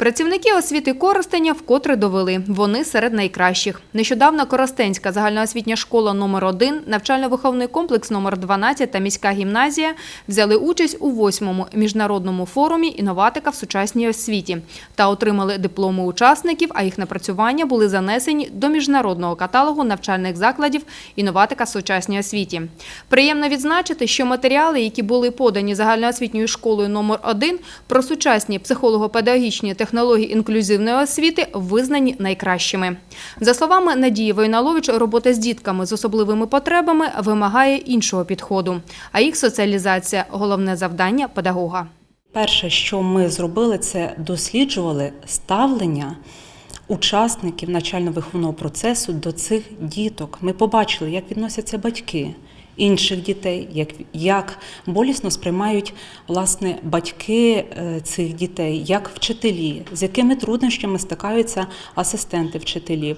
Працівники освіти Коростеня вкотре довели. Вони серед найкращих. Нещодавно Коростенська загальноосвітня школа номер 1 навчально-виховний комплекс номер 12 та міська гімназія взяли участь у восьмому міжнародному форумі інноватика в сучасній освіті та отримали дипломи учасників, а їх напрацювання були занесені до міжнародного каталогу навчальних закладів інноватика в сучасній освіті. Приємно відзначити, що матеріали, які були подані загальноосвітньою школою номер 1 про сучасні психолого-педагогічні технології інклюзивної освіти визнані найкращими. За словами Надії Войналович, робота з дітками з особливими потребами вимагає іншого підходу, а їх соціалізація головне завдання педагога. Перше, що ми зробили, це досліджували ставлення учасників навчально-виховного процесу до цих діток. Ми побачили, як відносяться батьки інших дітей, як, як болісно сприймають власне батьки е, цих дітей, як вчителі, з якими труднощами стикаються асистенти вчителів.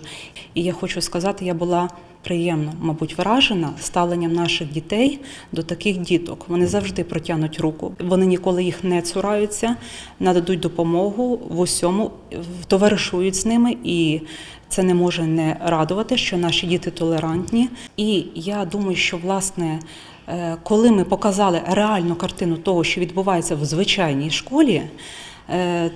І я хочу сказати, я була приємно, мабуть, вражена ставленням наших дітей до таких діток. Вони завжди протягнуть руку. Вони ніколи їх не цураються, нададуть допомогу в усьому, товаришують з ними і. Це не може не радувати, що наші діти толерантні. І я думаю, що власне, е, коли ми показали реальну картину того, що відбувається в звичайній школі,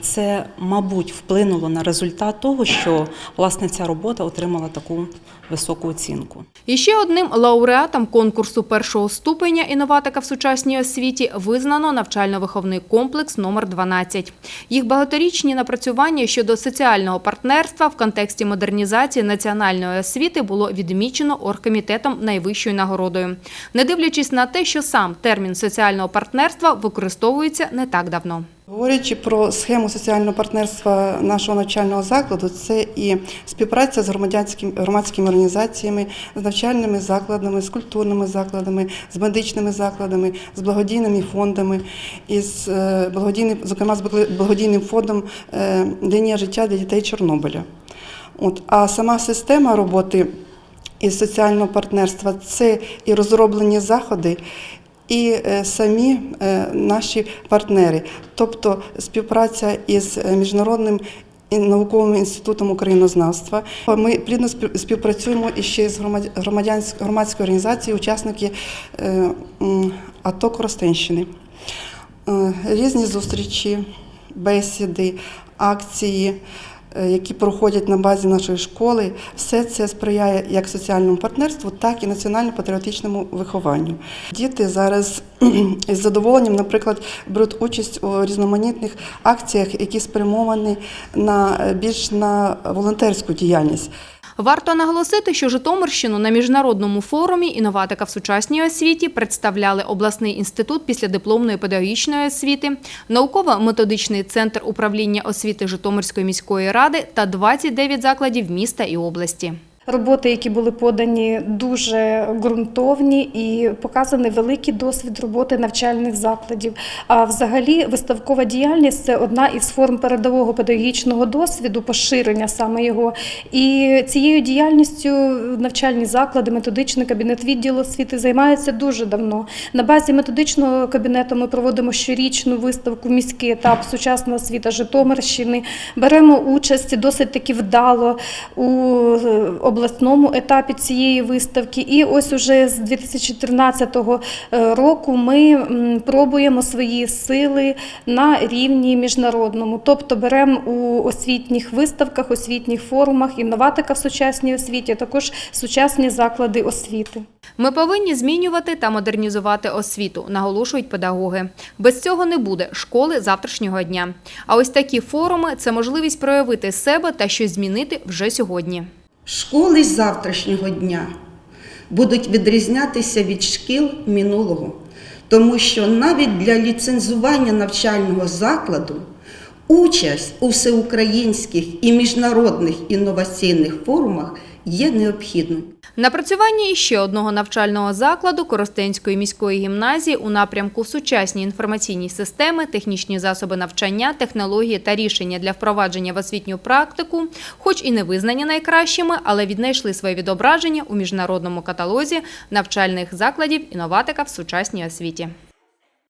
це, мабуть, вплинуло на результат того, що власне ця робота отримала таку високу оцінку. І ще одним лауреатом конкурсу першого ступеня інноватика в сучасній освіті визнано навчально-виховний комплекс номер 12. Їх багаторічні напрацювання щодо соціального партнерства в контексті модернізації національної освіти було відмічено оргкомітетом найвищою нагородою, не дивлячись на те, що сам термін соціального партнерства використовується не так давно. Говорячи про схему соціального партнерства нашого навчального закладу, це і співпраця з громадянськими громадськими організаціями, з навчальними закладами, з культурними закладами, з медичними закладами, з благодійними фондами, із е, благодійним, зокрема з благодійним фондом е, лінія життя для дітей Чорнобиля. От а сама система роботи із соціального партнерства це і розроблені заходи. І е, самі е, наші партнери, тобто співпраця із е, міжнародним і науковим інститутом українознавства. Ми плідно співпрацюємо і ще з громадською організацією, учасники АТО Коростенщини. Різні зустрічі, бесіди, акції, які проходять на базі нашої школи, все це сприяє як соціальному партнерству, так і національно-патріотичному вихованню. Діти зараз із задоволенням, наприклад, беруть участь у різноманітних акціях, які спрямовані на е, більш на волонтерську діяльність. Варто наголосити, що Житомирщину на міжнародному форумі інноватика в сучасній освіті представляли обласний інститут післядипломної педагогічної освіти, науково-методичний центр управління освіти Житомирської міської ради та 29 закладів міста і області. Роботи, які були подані, дуже ґрунтовні і показаний великий досвід роботи навчальних закладів. А взагалі, виставкова діяльність це одна із форм передового педагогічного досвіду, поширення саме його. І цією діяльністю навчальні заклади, методичний кабінет відділу освіти займаються дуже давно. На базі методичного кабінету ми проводимо щорічну виставку міський етап сучасна освіта Житомирщини. Беремо участь досить таки вдало у обласному етапі цієї виставки. І ось уже з 2014 е, року ми пробуємо свої сили на рівні міжнародному. Тобто беремо у освітніх виставках, освітніх форумах, інноватика в сучасній освіті, а також сучасні заклади освіти. Ми повинні змінювати та модернізувати освіту, наголошують педагоги. Без цього не буде школи завтрашнього дня. А ось такі форуми це можливість проявити себе та щось змінити вже сьогодні. Школи з завтрашнього дня будуть відрізнятися від шкіл минулого, тому що навіть для ліцензування навчального закладу участь у всеукраїнських і міжнародних інноваційних форумах є необхідною. Напрацювання іще одного навчального закладу Коростенської міської гімназії у напрямку сучасні інформаційні системи, технічні засоби навчання, технології та рішення для впровадження в освітню практику, хоч і не визнані найкращими, але віднайшли своє відображення у міжнародному каталозі навчальних закладів інноватика в сучасній освіті.